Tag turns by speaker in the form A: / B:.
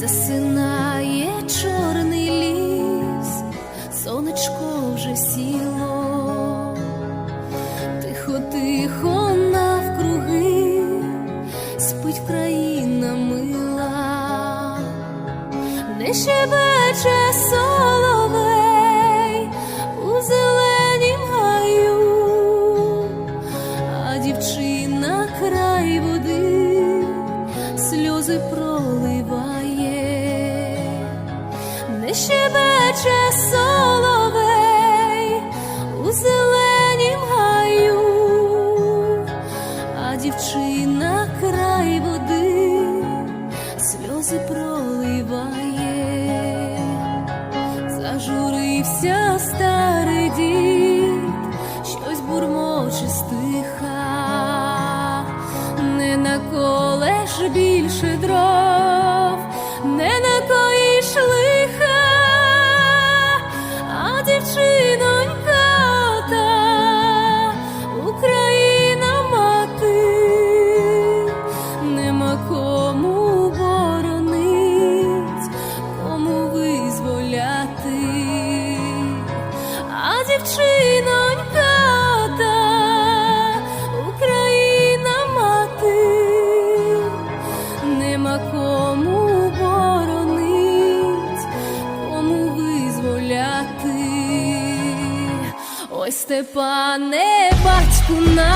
A: засинає чорний ліс, сонечко вже сіло, тихо, тихо навкруги, спить країна мила, не щебече соловей щебече соловей у зеленім гаю, а дівчина край води сльози проливає, зажурився старий дід, щось бурмоче стиха, не наколеш більше дров, кому боронить, кому визволяти, а дівчинонька Україна мати, нема кому боронить, кому визволяти. Ой, Степане, батьку наш,